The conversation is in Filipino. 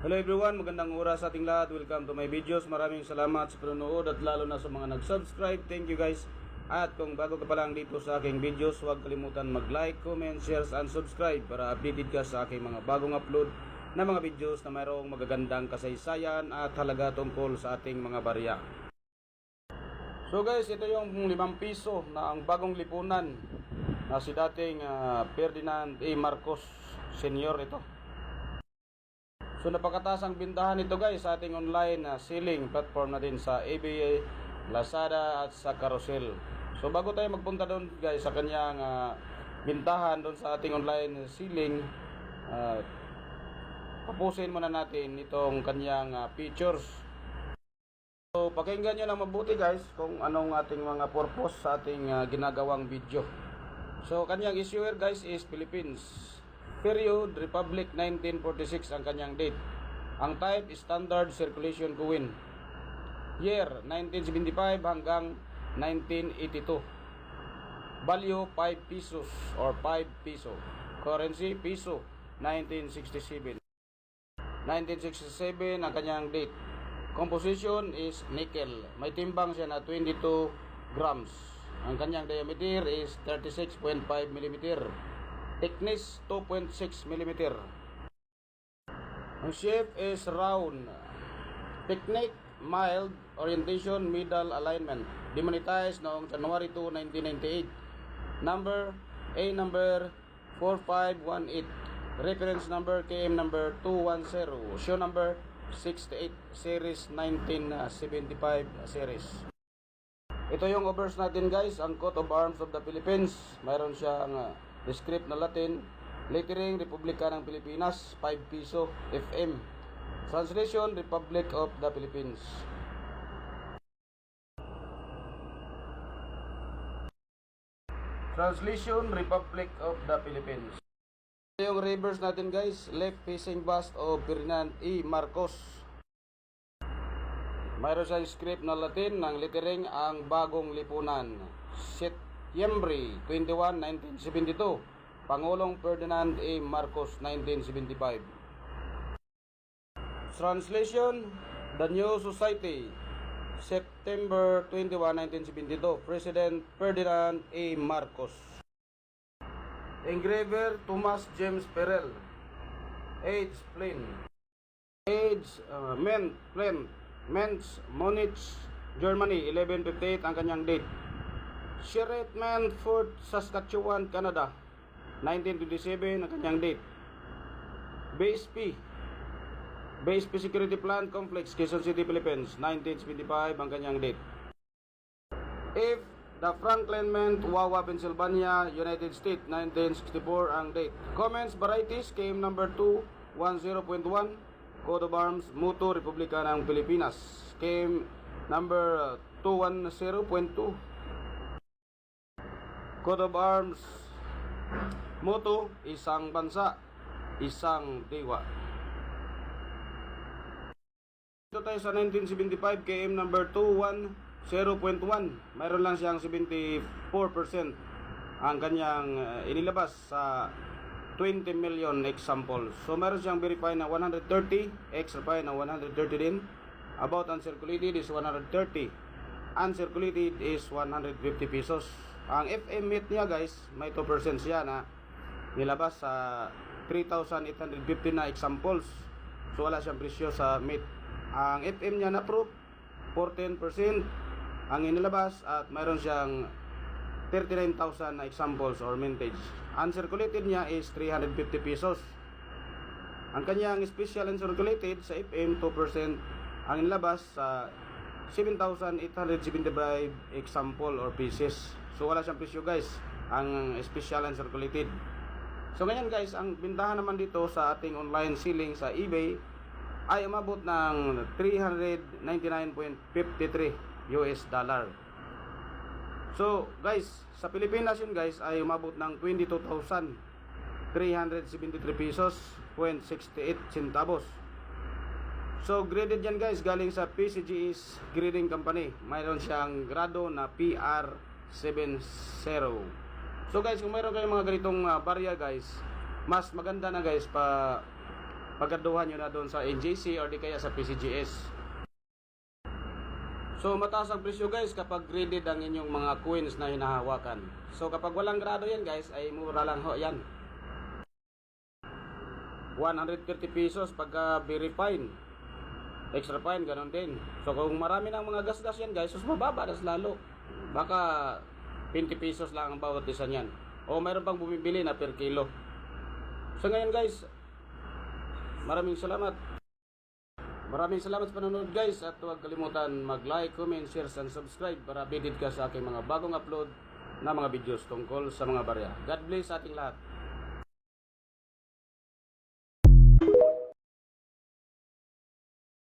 Hello everyone, magandang oras sa ating lahat. Welcome to my videos. Maraming salamat sa panonood at lalo na sa mga nag-subscribe. Thank you guys. At kung bago ka pa lang dito sa aking videos, huwag kalimutan mag-like, comment, share, and subscribe para updated ka sa aking mga bagong upload na mga videos na mayroong magagandang kasaysayan at halaga tungkol sa ating mga barya. So guys, ito yung 5 piso na ang bagong lipunan na si dating ah, Ferdinand A. Marcos Senior ito. So napakataas ang bintahan nito guys sa ating online na selling platform natin sa ABA, Lazada at sa Carousel. So bago tayo magpunta doon guys sa kanyang ah, bintahan doon sa ating online selling, uh, tapusin muna natin itong kanyang ah, features. So pakinggan nyo lang mabuti guys kung anong ating mga purpose sa ating ah, ginagawang video. So kanyang issuer guys is Philippines. Period Republic 1946 ang kanyang date. Ang type standard circulation coin. Year 1975 hanggang 1982. Value 5 pesos or 5 peso. Currency peso 1967. 1967 ang kanyang date. Composition is nickel. May timbang siya na 22 grams. Ang kanyang diameter is 36.5 mm. Thickness 2.6 mm. Ang shape is round. Technique mild orientation middle alignment. Demonetized noong January 2, 1998. Number A number 4518. Reference number KM number 210. Show number 68 series 1975 series. Ito yung overs natin guys, ang coat of arms of the Philippines. Mayroon siyang uh, script na Latin, lettering Republika ng Pilipinas, 5 piso, FM. Translation Republic of the Philippines. Translation Republic of the Philippines. Ito yung reverse natin guys, left facing bust of Ferdinand E. Marcos. Mayroon siyang script na Latin ng lettering ang bagong lipunan. Setyembre 21, 1972. Pangulong Ferdinand A. Marcos, 1975. Translation, The New Society, September 21, 1972. President Ferdinand A. Marcos. Engraver, Thomas James Perel. Age, plain. Age, uh, men, plain. Men's, Munich, Germany, 1158 ang kanyang date. Sheraton Fort, Saskatchewan, Canada, 1927 ang kanyang date. BSP, BSP Security Plant Complex, Quezon City, Philippines, 1975 ang kanyang date. If the Franklin Mint, Wawa, Pennsylvania, United States, 1964 ang date. Comments, varieties, came number 2, 10.1, Code of Arms, Muto, Republika ng Pilipinas. Came number 210.2. Code of Arms, Muto, isang bansa, isang dewa. Dito tayo sa 1975 KM number 210.1. Mayroon lang siyang 74% ang kanyang uh, inilabas sa 20 million examples. So meron siyang verified na 130, extra na 130 din. About uncirculated is 130. Uncirculated is 150 pesos. Ang FM meat niya guys, may 2% siya na nilabas sa 3,850 na examples. So wala siyang presyo sa meat. Ang FM niya na proof 14% ang inilabas at mayroon siyang 39,000 na examples or mintage. Uncirculated niya is 350 pesos. Ang kanyang special uncirculated sa FM 2% ang inilabas sa 7,875 example or pieces. So wala siyang presyo guys, ang special uncirculated. So ngayon guys, ang bintahan naman dito sa ating online selling sa eBay ay umabot ng 399.53 US dollar. So, guys, sa Pilipinas yun guys ay umabot ng 22,373 pesos 0.68 centavos. So, graded yan guys galing sa PCG's Grading Company. Mayroon siyang grado na PR70. So guys, kung mayroon kayong mga ganitong uh, barya guys, mas maganda na guys pa pagaduhan nyo na doon sa NJC or di kaya sa PCGS. So mataas ang presyo guys kapag graded ang inyong mga coins na hinahawakan. So kapag walang grado yan guys ay mura lang ho yan. 130 pesos pagka very fine. Extra fine, ganun din. So kung marami ng mga gas-gas yan guys, mas mababa das lalo. Baka 20 pesos lang ang bawat isa niyan. O mayroon pang bumibili na per kilo. So ngayon guys, maraming salamat. Maraming salamat sa panonood guys at huwag kalimutan mag-like, comment, share, and subscribe para updated ka sa aking mga bagong upload na mga videos tungkol sa mga barya. God bless sa ating lahat.